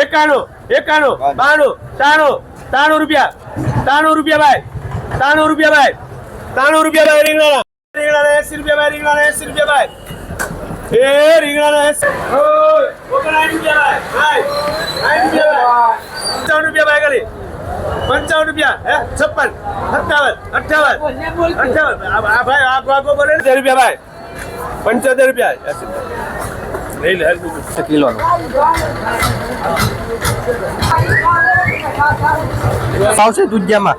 એકાણું એકાણું બાણું ત્રાણું ત્રાણું રૂપિયા ત્રાણું રૂપિયા ભાઈ ત્રાણું રૂપિયા ભાઈ ત્રાણું રૂપિયા ભાઈ રીંગણા રીંગણા એસી રૂપિયા ભાઈ રીંગણા એસી રૂપિયા ભાઈ. એ રીંગણાના એસી. ઓગણસાઠ રૂપિયા ભાઈ ભાઈ રૂપિયા ભાઈ. પંચાવન રૂપિયા ભાઈ ખાલી. પંચાવન રૂપિયા હે છપ્પન સત્તાવન અઠાવન અઠાવન આ ભાઈ આ ભાગો બોલે રૂપિયા ભાઈ પંચોતેર રૂપિયા એસી રૂપિયા. કિલોનો. ભાવ છે દુધિયામાં?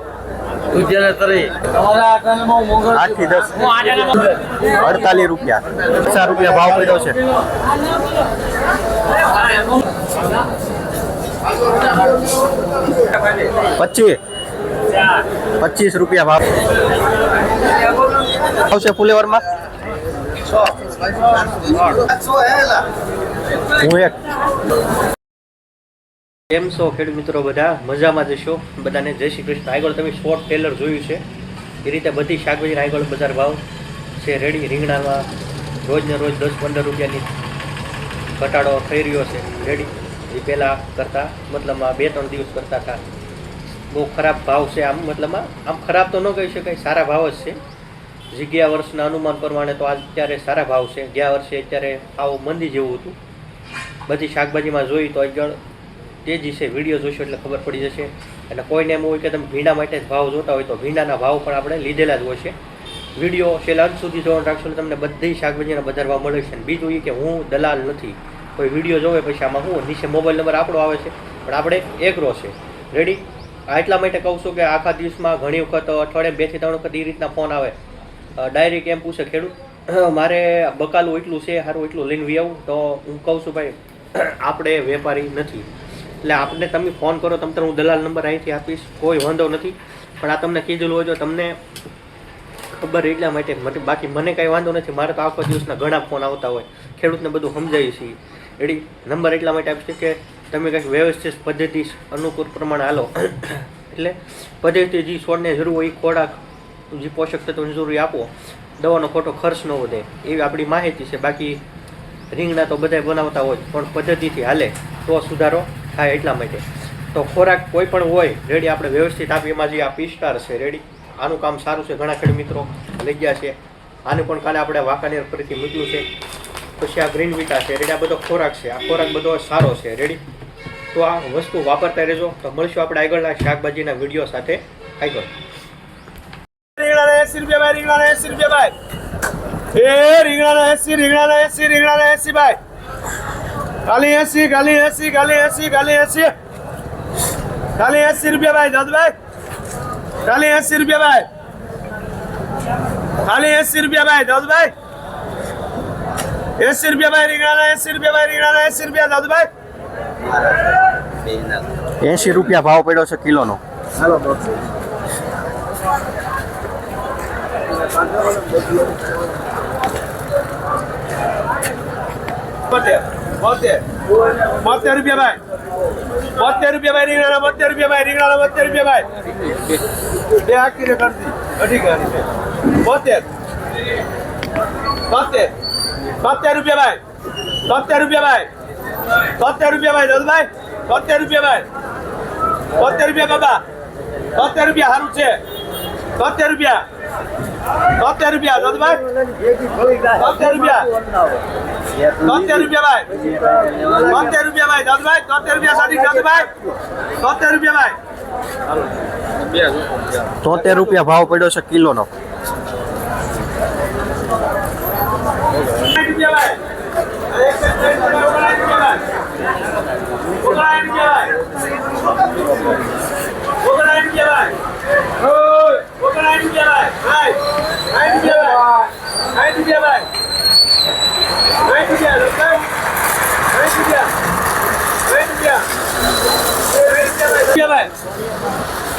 આઠથી દસ. અડતાલીસ રૂપિયા. પચાસ રૂપિયા ભાવ પડ્યો છે. પચીસ. પચીસ રૂપિયા ભાવ. આવશે ફુલેવરમાં? હું એક કેમ છો ખેડૂત મિત્રો બધા? મજામાં જશો બધાને જય શ્રી કૃષ્ણ. આગળ તમે શોર્ટ ટેલર જોયું છે. એ રીતે બધી શાકભાજી આગળ બજાર ભાવ છે રેડી રીંગણામાં. રોજને રોજ દસ પંદર રૂપિયાની ઘટાડો થઈ રહ્યો છે. રેડી એ પહેલાં કરતાં મતલબમાં બે ત્રણ દિવસ કરતા હતા. બહુ ખરાબ ભાવ છે આમ મતલબમાં આમ ખરાબ તો ન કહી શકાય, સારા ભાવ જ છે. ગયા વર્ષના અનુમાન પ્રમાણે તો અત્યારે સારા ભાવ છે. ગયા વર્ષે અત્યારે ભાવ મંદી જેવું હતું. બધી શાકભાજીમાં જોઈ તો આગળ તેજી છે. વીડિયો જોશો એટલે ખબર પડી જશે. અને કોઈને એમ હોય કે તમે ભીંડા માટે જ ભાવ જોતા હોય તો ભીંડાના ભાવ પણ આપણે લીધેલા જ હોય છે. વીડિયો છેલ્લા અંત સુધી જોવાનું રાખશો એટલે તમને બધી શાકભાજીના બધા ભાવ મળે છે. અને બીજું એ કે હું દલાલ નથી. કોઈ વીડિયો જોવે પછી આમાં હું? નીચે મોબાઈલ નંબર આપણો આવે છે. પણ આપણે એકરો છે. રેડી આ એટલા માટે કહું છું કે આખા દિવસમાં ઘણી વખત અઠવાડિયે બેથી ત્રણ વખત એ રીતના ફોન આવે. ડાયરેક્ટ એમ પૂછે, ખેડૂત મારે બકાલું એટલું છે સારું એટલું લઈને વી આવું. તો હું કહું છું, ભાઈ, આપણે વેપારી નથી. એટલે આપણે તમે ફોન કરો, તમ હું દલાલ નંબર અહીંથી આપીશ, કોઈ વાંધો નથી. પણ આ તમને કીધેલું હોય તો તમને ખબર એટલા માટે બાકી મને કાંઈ વાંધો નથી, મારે તો આખો દિવસના ઘણા ફોન આવતા હોય. ખેડૂતને બધું સમજાવી છીએ એડી નંબર એટલા માટે આપીશ કે તમે કંઈક વ્યવસ્થિત પદ્ધતિ અનુકૂળ પ્રમાણે હાલો. એટલે પદ્ધતિ જે છોડને જરૂર હોય એ ખોરાક જે પોષક તત્વોની જરૂરી આપો દવાનો ખોટો ખર્ચ ન વધે એવી આપણી માહિતી છે બાકી રીંગણા તો બધાય બનાવતા હોય પણ પદ્ધતિથી હાલે તો સુધારો થાય એટલા માટે તો ખોરાક કોઈ પણ હોય રેડી આપણે વ્યવસ્થિત આપીએ એમાં જે આ પીસ્ટાર છે રેડી આનું કામ સારું છે ઘણા ખેડ મિત્રો લઈ ગયા છે આને પણ કાલે આપણે વાંકાનેર ફરીથી મૂક્યું છે પછી આ ગ્રીન વિટા છે રેડી આ બધો ખોરાક છે આ ખોરાક બધો સારો છે રેડી તો આ વસ્તુ વાપરતા રહેજો તો મળશું આપણે આગળના શાકભાજીના વીડિયો સાથે આગળ રીંગણાના એસી રૂપિયા ભાઈ? રીંગણાના એસી રૂપિયા ભાઈ? એ રીંગણાના એસી રીંગણાના એસી રીંગણાના એસી ભાઈ? ખાલી એસી ખાલી એસી ખાલી એસી ખાલી એસી ખાલી એસી રૂપિયા ભાઈ દાદભાઈ. ખાલી એસી રૂપિયા ભાઈ. ખાલી એસી રૂપિયા ભાઈ દાદભાઈ. એસી રૂપિયા ભાઈ રીંગણાના એસી રૂપિયા ભાઈ રીંગણાના એસી રૂપિયા દાદભાઈ. એસી રૂપિયા ભાવ પડ્યો છે કિલોનો. બોતેર રૂપિયા ભાઈ બોતેર રૂપિયા ભાઈ રીંગણા બોતેર રૂપિયા ભાઈ રીંગણા બોતેર રૂપિયા ભાઈ બે આખી રે કરતી અઢી ગાડી બોતેર બોતેર બોતેર રૂપિયા ભાઈ બોતેર રૂપિયા ભાઈ બોતેર રૂપિયા ભાઈ દાદુભાઈ બોતેર રૂપિયા ભાઈ બોતેર રૂપિયા બાબા બોતેર રૂપિયા સારું છે બોતેર રૂપિયા. બોતેર રૂપિયા બોતેર રૂપિયા. તોતેર રૂપિયા ભાઈ. તોતેર રૂપિયા ભાઈ દાદભાઈ તોતેર રૂપિયા સાડી દાદભાઈ તોતેર રૂપિયા ભાઈ. તોતેર રૂપિયા ભાવ પડ્યો છે કિલોનો સાઠ રૂપિયા ભાઈ ઓગણસાઠ રૂપિયા ભાઈ ઓગણસાઠ રૂપિયા ભાઈ ઓગણસાઠ રૂપિયા ભાઈ સાઠ રૂપિયા ભાઈ સાઠ રૂપિયા ભાઈ સાઠ રૂપિયા સાઠ રૂપિયા સાઠ રૂપિયા સાઠ રૂપિયા ભાઈ સાઠ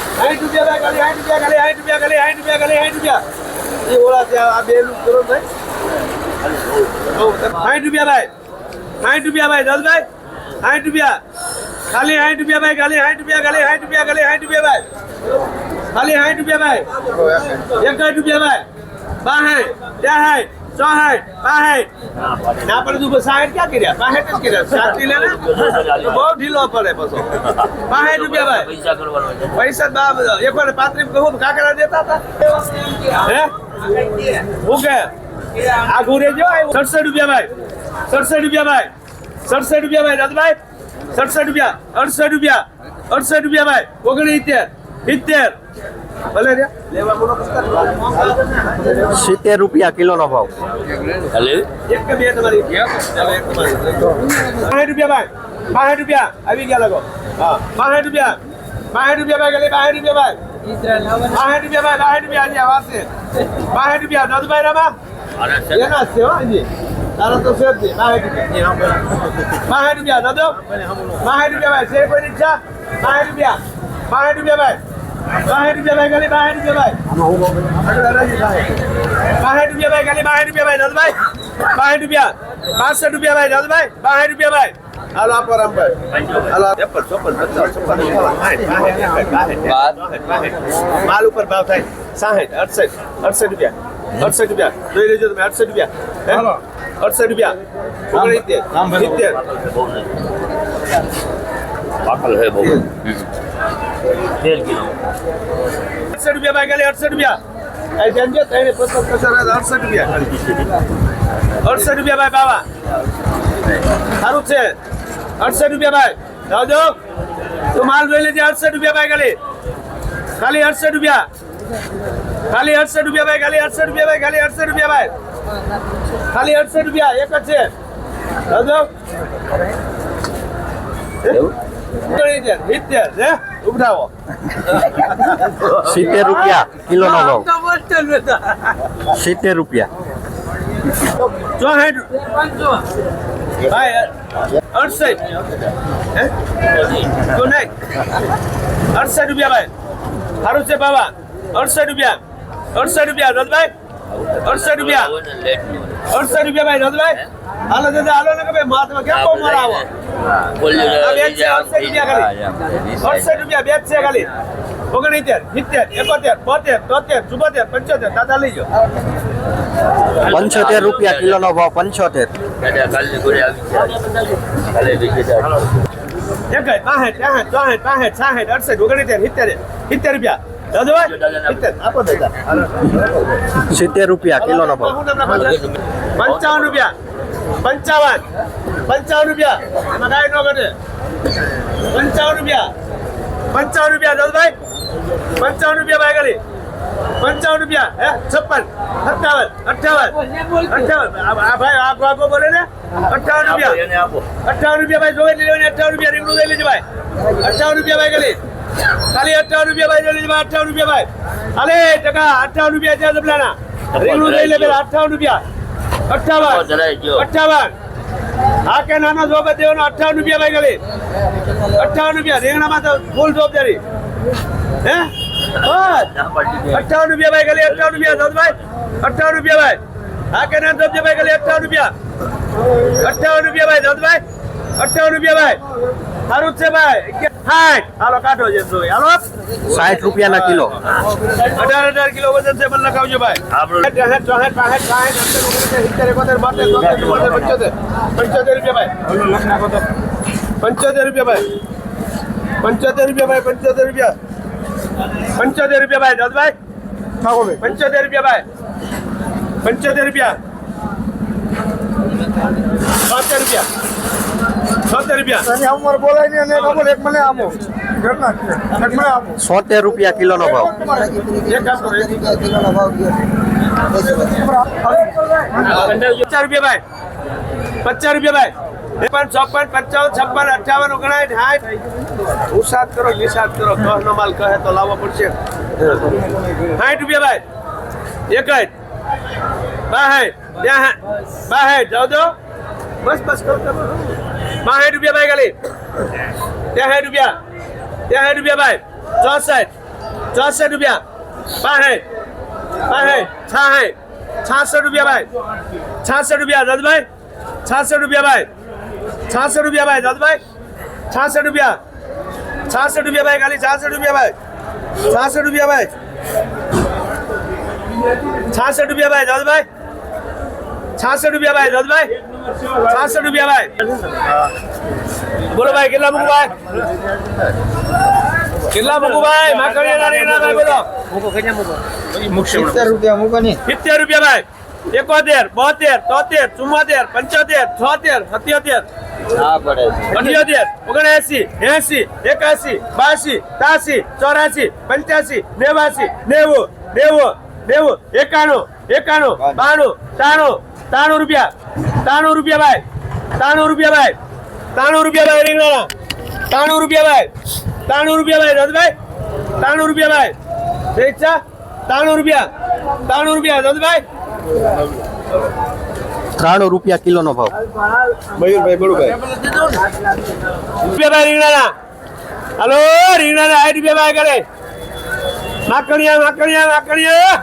રૂપિયા ભાઈ ખાલી સાઠ રૂપિયા ખાલી સાઠ રૂપિયા ખાલી સાઠ રૂપિયા ખાલી સાઠ રૂપિયા. એ ઓલા છે આ બે નું કરો ભાઈ. સાઠ રૂપિયા ભાઈ. સાઠ રૂપિયા ભાઈ દસભાઈ સાઠ રૂપિયા. ખાલી સાઠ રૂપિયા ભાઈ, ખાલી સાઠ રૂપિયા, ખાલી સાઠ રૂપિયા, ખાલી સાઠ રૂપિયા ભાઈ. ખાલી સાઠ રૂપિયા ભાઈ. એક સાઠ રૂપિયા ભાઈ. બાસાઠ ત્રેસાઠ ચોસઠ બાસઠ ના પડે તું ક્યાં કર્યા? બાસઠ જ કર્યા. સાચી લે ને? બહુ ઢીલો પડે પછી. બાસઠ રૂપિયા ભાઈ. પૈસા બાપ એક વાર પાંત્રીસ કહું કાકરા દેતા હતા? હે? હું કે? સડસઠ રૂપિયા ભાઈ. સડસઠ રૂપિયા ભાઈ. સડસઠ રૂપિયા ભાઈ દાદભાઈ. સડસઠ રૂપિયા. અડસઠ રૂપિયા. અડસઠ રૂપિયા ભાઈ. ઓગણીસિત્તેર. સિત્તેર. ભલે રે. લેવા બોલો સિત્તેર રૂપિયા કિલોનો ભાવ. એક કે બે તમારી. ચાલો એક તમારી બાસઠ રૂપિયા ભાઈ. બાસઠ રૂપિયા. આવી ગયા લગો હા. બાસઠ રૂપિયા. બાસઠ રૂપિયા ભાઈ ગલી બાસઠ રૂપિયા ભાઈ. બાસઠ રૂપિયા ભાઈ બાસઠ રૂપિયા આજે આવા છે બાસઠ રૂપિયા. દાદુભાઈ રામા એના છે હજી તારા તો છે જ નહીં. બાસઠ રૂપિયા. બાસઠ રૂપિયા. દાદો બાસઠ રૂપિયા ભાઈ. છે કોઈ ઈચ્છા બાસઠ રૂપિયા. બાસઠ રૂપિયા ભાઈ. બાસઠ રૂપિયા ભાઈ ગલી રૂપિયા ભાઈ. બાસઠ રૂપિયા ભાઈ ખાલી બાસઠ રૂપિયા ભાઈ દાદભાઈ બાસઠ રૂપિયા. બાસઠ રૂપિયા ભાઈ દાદભાઈ બાસઠ રૂપિયા ભાઈ. હાલો આપો રામભાઈ હાલો. ચોપન છપ્પન પચાસ માલ ઉપર ભાવ થાય. સાહીઠ અડસઠ અડસઠ રૂપિયા. અડસઠ રૂપિયા. જોઈ લેજો તમે અડસઠ રૂપિયા. હે? અડસઠ રૂપિયા. ઓગણીસિત્તેર. સિત્તેર. અડસઠ રૂપિયા ભાઈ ખાલી અડસઠ રૂપિયા ધ્યાન દો, ત્રણે પચાસ પચાસ અડસઠ રૂપિયા અડસઠ રૂપિયા ભાઈ બાવા. સારું છે. અડસઠ રૂપિયા ભાઈ. જાવજો તું માલ જોઈ લેજે અડસઠ રૂપિયા ભાઈ ખાલી. ખાલી અડસઠ રૂપિયા. ખાલી અડસઠ રૂપિયા ભાઈ ખાલી અડસઠ રૂપિયા ભાઈ ખાલી અડસઠ રૂપિયા ભાઈ. ખાલી અડસઠ રૂપિયા એક જ છે. જાવજો સિત્તેર હે? ઉભરાવો. સિત્તેર રૂપિયા કિલોનો ભાવ. સિત્તેર રૂપિયા. ચોસઠ ભાઈ અડસઠ. અડસઠ રૂપિયા ભાઈ. સારું છે બાબા અડસઠ રૂપિયા. અડસઠ રૂપિયા. રજભાઈ અડસઠ રૂપિયા. અડસઠ રૂપિયા ભાઈ રજભાઈ હાલો દાદા હાલો ને કે ભાઈ મહાત્મા કેમ બહુ મારા આવો? આ બે છે અડસઠ રૂપિયા ખાલી. અડસઠ રૂપિયા બે છે ખાલી. ઓગણીતેર સિત્તેર એકોતેર બોતેર તોતેર ચુમ્મોતેર પંચોતેર. દાદા લઈ જાઓ. પંચોતેર રૂપિયા કિલોનો ભાવ પંચોતેર. એક બાસઠ ત્રાસઠ ચોસઠ સાસઠ અડસઠ ઓગણીતેર સિત્તેર સિત્તેર રૂપિયા. સિત્તેર રૂપિયા કિલો નો રૂપિયા કિલોનો ભાવ. પંચાવન રૂપિયા. પંચાવન. પંચાવન રૂપિયા. એમાં કાંઈ ન ઘટે. પંચાવન રૂપિયા. પંચાવન રૂપિયા દાદુભાઈ. પંચાવન રૂપિયા ભાઈ ગળી પંચાવન રૂપિયા હે? છપ્પન. સત્તાવન અઠાવન અઠાવન આ ભાઈ આ ભાગો બોલે ને. અઠાવન રૂપિયા. અઠાવન રૂપિયા ભાઈ જોઈ લેવાની અઠાવન રૂપિયા રીંગણું લઈ લેજો ભાઈ. અઠાવન રૂપિયા ભાઈ ગલી ખાલી અઠાવન રૂપિયા ભાઈ જોઈ અઠાવન રૂપિયા ભાઈ. અરે ટકા અઠાવન રૂપિયા છે દબલાના રીંગણું લઈ લે પેલા અઠાવન રૂપિયા. અઠાવન અઠાવન હા કે નાના જોબ દેવાનો અઠાવન રૂપિયા ભાઈ ગલી અઠાવન રૂપિયા રીંગણામાં તો ફૂલ જવાબદારી હે? બસ. અઠાવન રૂપિયા ભાઈ ગલી અઠાવન રૂપિયા દાદભાઈ અઠાવન રૂપિયા ભાઈ. હા કે ના જોબ ભાઈ ગલી અઠાવન રૂપિયા. અઠાવન રૂપિયા ભાઈ દાદભાઈ અઠાવન રૂપિયા ભાઈ. સારું જ છે ભાઈ. હાઠ હાલો કાઢો છે જોઈ હાલો. સાઠ રૂપિયાના કિલો. અઢાર અઢાર કિલો વજન છે મને લખાવજો ભાઈ. ચોસઠ ચોસઠ પાસઠ સાઠ સત્તર સિત્તેર એકોતેર બોતેર તોતેર ચુમ્મોતેર પંચોતેર. પંચોતેર રૂપિયા ભાઈ. પંચોતેર રૂપિયા ભાઈ. પંચોતેર રૂપિયા ભાઈ પંચોતેર રૂપિયા. પંચોતેર રૂપિયા ભાઈ દાદભાઈ. પંચોતેર રૂપિયા ભાઈ. પંચોતેર રૂપિયા. છોતેર રૂપિયા. છોતેર રૂપિયા. કિલો નો ભાવ. પચાસ રૂપિયા ભાઈ. પચાસ રૂપિયા ભાઈ. ત્રેપન ચોપન પંચાવન છપ્પન અઠાવન ઓગણાઠ સાઠ. ઉસાદ કરો નિષાદ કરો. કહનો માલ કહે તો લાવવો પડશે. સાઠ રૂપિયા ભાઈ. એક જ. બાસઠ ત્યાં બાસઠ જાઓ દો બસ બસ કરો કરો. બાસઠ રૂપિયા ભાઈ ખાલી ત્યાં રૂપિયા ત્યાં રૂપિયા ભાઈ ચોસઠ ચોસઠ રૂપિયા બાસઠ બાસઠ છાસઠ છાસઠ રૂપિયા ભાઈ છાસઠ રૂપિયા દાદભાઈ છાસઠ રૂપિયા ભાઈ છાસઠ રૂપિયા ભાઈ દાદભાઈ છાસઠ રૂપિયા છાસઠ રૂપિયા ભાઈ ખાલી છાસઠ રૂપિયા ભાઈ છાસઠ રૂપિયા ભાઈ છાસઠ રૂપિયા ભાઈ દાદભાઈ છાસઠ રૂપિયા ભાઈ રજભાઈ. છાસઠ રૂપિયા ભાઈ. બોલો ભાઈ કેટલા મૂકું ભાઈ? કેટલા મૂકું ભાઈ? માખણીયાના રીંગણા ભાઈ બોલો. સિત્તેર રૂપિયા મૂકો ને. સિત્તેર રૂપિયા ભાઈ. એકોતેર બોતેર તોતેર ચુમ્મોતેર પંચોતેર છોતેર સત્યોતેર. અઠ્યોતેર ઓગણએસી એસી એકાસી બાસી ત્યાસી ચોરાસી પંચ્યાસી નેવાસી નેવું નેવું નેવું એકાણું. એકાણું બાણું ત્રાણું ત્રાણું રૂપિયા ત્રાણું રૂપિયા ભાઈ ત્રાણું રૂપિયા ભાઈ ત્રાણું રૂપિયા ભાઈ રીંગણા ત્રાણું રૂપિયા ભાઈ ત્રાણું રૂપિયા ભાઈ રથભાઈ ત્રાણું રૂપિયા ભાઈ રિક્ષા ત્રાણું રૂપિયા ત્રાણું રૂપિયા રથભાઈ ત્રાણું રૂપિયા કિલોનો ભાવ. મયુરભાઈ બળુભાઈ રૂપિયા ભાઈ રીંગણાના. હલો રીંગણાના સાઠ રૂપિયા ભાઈ કરે. માકડિયા માકડિયા માકડિયા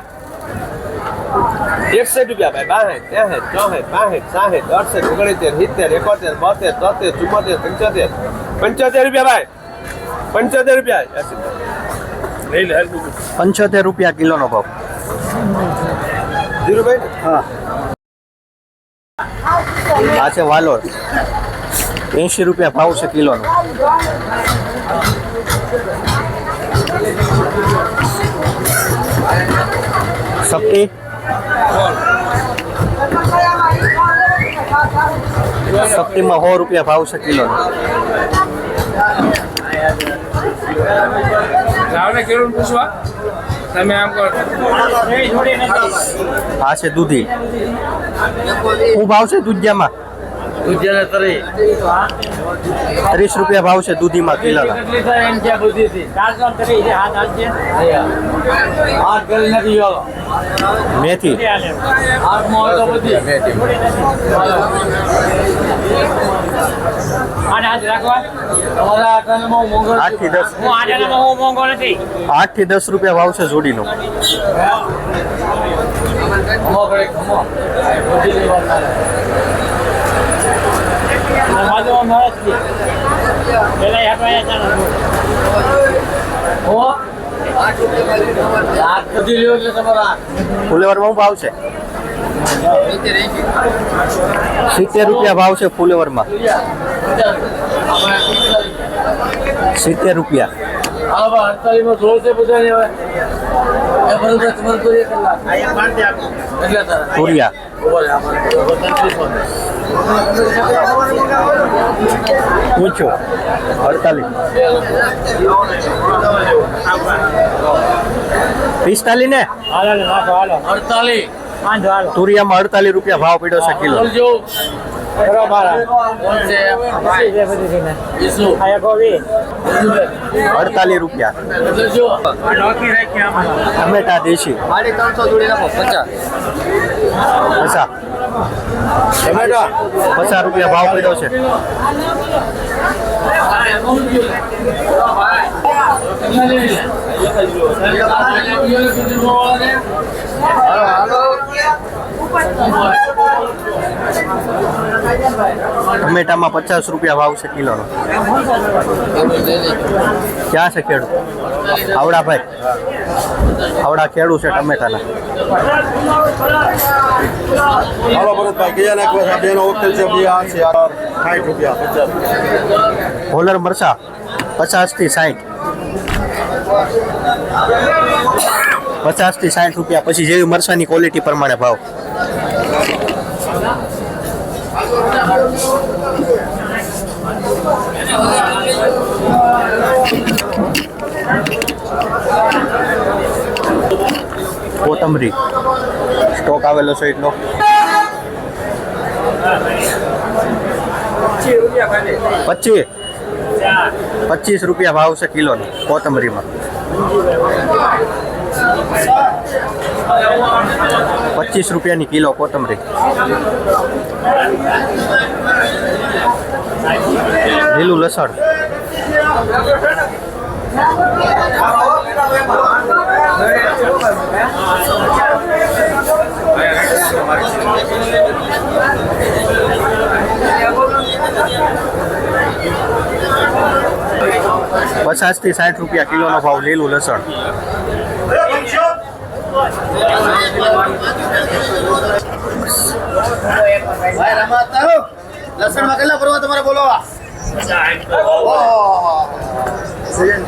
એકસઠ રૂપિયા ભાઈ બાસઠ ત્રેસઠ ચોસઠ બાસઠ સાસઠ અડસઠ ઓગણસિત્તેર સિત્તેર એકોતેર બોતેર તોતેર ચુમ્મોતેર પંચોતેર. પંચોતેર રૂપિયા ભાઈ. પંચોતેર રૂપિયા. પંચોતેર રૂપિયા કિલોનો ભાવ. ધીરુભાઈ? હા. આ છે વાલોર. એંશી રૂપિયા ભાવ છે કિલોનો. સપ્તી? સપ્તીમાં સો રૂપિયા ભાવ છે કિલો. તમે આમ કરો. આ છે દૂધી. શું ભાવ છે દૂધિયામાં? દૂધિયાને તરી. ત્રીસ રૂપિયા ભાવ છે દૂધીમાં ગયો મેથી. આઠથી દસ. રૂપિયા ભાવ છે જોડી નો ખમો. બાજુમાં મળે જ. પેલા હેઠવાયા. હો? ભાવ છે સિત્તેર રૂપિયા ભાવ છે ફુલેવરમાં સિત્તેર રૂપિયા તુરિયા પૂછો. અડતાલીસ. પિસ્તાલીસ ને અડતાલીસ. તુરિયામાં અડતાલીસ રૂપિયા ભાવ પીડ્યો છે કિલો. અડતાલીસ રૂપિયા. ટમેટા દેશી. પચાસ. પચાસ. ટમેટા પચાસ રૂપિયા ભાવ પડ્યો છે. ટમેટામાં પચાસ રૂપિયા ભાવ છે કિલોનો. ક્યાં છે ખેડૂત? આવડા ભાઈ આવડા ખેડૂ છે ટમેટાના. હાલો ભરતભાઈ કયા નાખવા છે બેનો હોટેલ છે બે આ છે સાઠ રૂપિયા પચાસ. હોલર મરચા પચાસથી સાઠ. પચાસથી સાઠ રૂપિયા પછી જેવી મરચાની ક્વોલિટી પ્રમાણે ભાવ. કોથમરી સ્ટોક આવેલો છે એટલો. પચીસ પચીસ રૂપિયા ભાવ છે કિલોનો કોથમરીમાં. પચીસ રૂપિયાની કિલો કોથમરી. લીલું લસણ. પચાસથી સાઠ રૂપિયા કિલોનો ભાવ લીલું લસણ. લસણમાં કેટલા ભરવા તમારે બોલાવા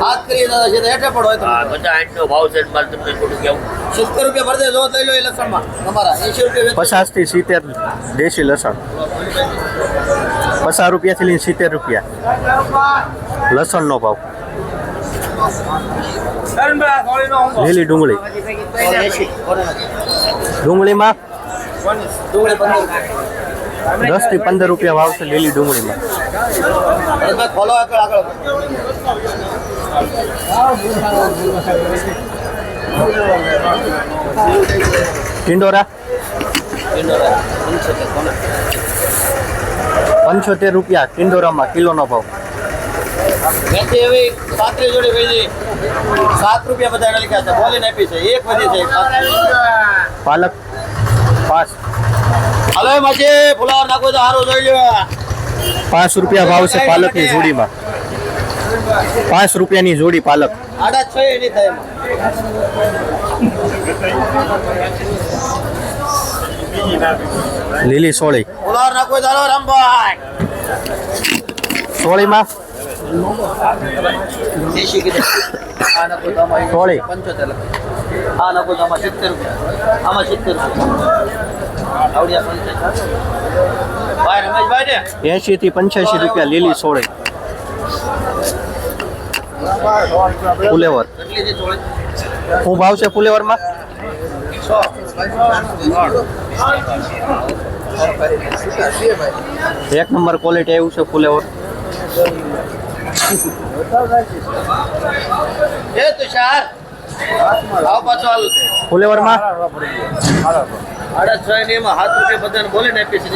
વાત હાથ કરીએ દાદા છે તો હેઠે પડો થોડું તો સિત્તેર રૂપિયા ભરદે જો લઈ લો એ લસણમાં. તમારા એંશી રૂપિયા પચાસથી સિત્તેર દેશી લસણ. પચાસ રૂપિયાથી લઈને સિત્તેર રૂપિયા. લસણનો ભાવ. લીલી ડુંગળી. ડુંગળીમાં દસથી પંદર રૂપિયા ભાવ છે લીલી ડુંગળીમાં. ખોલો આગળ આગળ. ટિંડોરા પંચોતેર રૂપિયા ટિંડોરામાં કિલોનો ભાવ. મેથી એવી પાંત્રીસ જોડી વેચી. સાત રૂપિયા બધા લખ્યા છે. બોલીને આપી છે. એક વધી છે. પાલક પાંચ. હાલો માછી ફુલાવર નાખો તો સારું જોઈ લ્યો પાંચ રૂપિયા ભાવ છે પાલકની જોડીમાં. પાંચ રૂપિયાની જોડી પાલક. આડા છ એ થાય લીલી સોળી. ફુલાવર નાખો રામભાઈ. આમાં સોળી. પંચોતેર લખો. આ નાખો તો આમાં સિત્તેર રૂપિયા. આમાં સિત્તેર રૂપિયા. આવડ્યા પંચાયત ભાઈ રમેશભાઈ ને? એંશી થી પંચ્યાસી રૂપિયા લીલી સોળી. ફુલેવર. શું ભાવ છે ફુલેવરમાં? એક નંબર ક્વોલિટી આવ્યું છે ફુલેવર. એ તુષાર આવ પાછો હાલ. ફુલેવરમાં? આડા છ ને એમાં હાથ રૂપિયા બધાને બોલીને આપી છે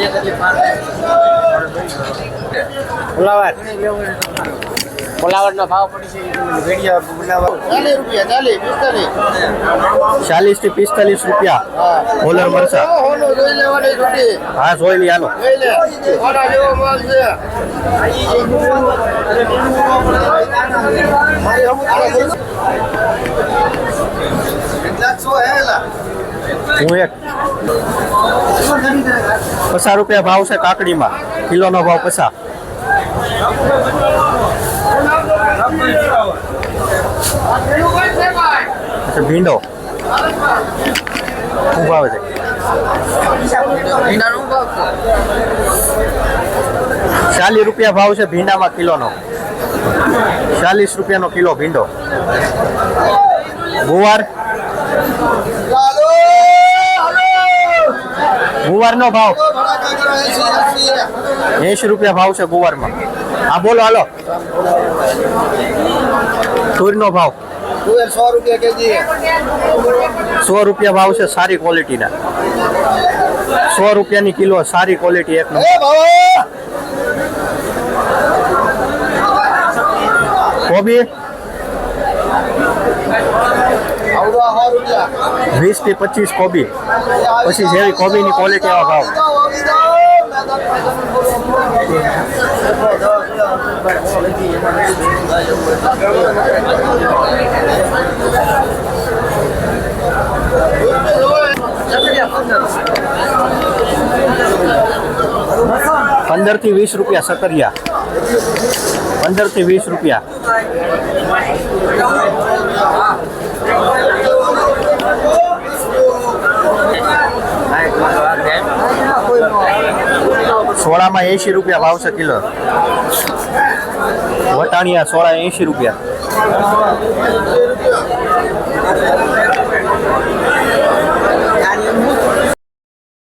ફુલાવર. ફુલાવરનો ભાવ પડી છે ભેડિયા ફુલાવર ચાલીસ રૂપિયા ચાલીસ પિસ્તાલીસ. ચાલીસથી પિસ્તાલીસ રૂપિયા. હોલર મરચા. હા જોઈ લઈ હાલો. હું એક. પચાસ રૂપિયા ભાવ છે કાકડીમાં. કિલોનો ભાવ પચાસ. ભીંડો શું ભાવ છે. ચાલીસ રૂપિયા ભાવ છે ભીંડામાં કિલોનો. ચાલીસ રૂપિયાનો કિલો ભીંડો. ગુવાર. ગુવારનો ભાવ. એસી રૂપિયા ભાવ છે ગુવારમાં. હા બોલો હાલો. તુરનો ભાવ. તુવેર સો રૂપિયા કેજી સો રૂપિયા ભાવ છે સારી ક્વોલિટીના સો રૂપિયાની કિલો સારી ક્વોલિટી એક નંબર એ ભાવો કોબી આવડો સો રૂપિયા વીસથી પચીસ કોબી પછી જેવી કોબીની ક્વોલિટી એવા ભાવ પંદરથી વીસ રૂપિયા સકરિયા. પંદરથી વીસ રૂપિયા. સોળામાં એંશી રૂપિયા ભાવ છે કિલો. વટાણિયા સોળા એંશી રૂપિયા.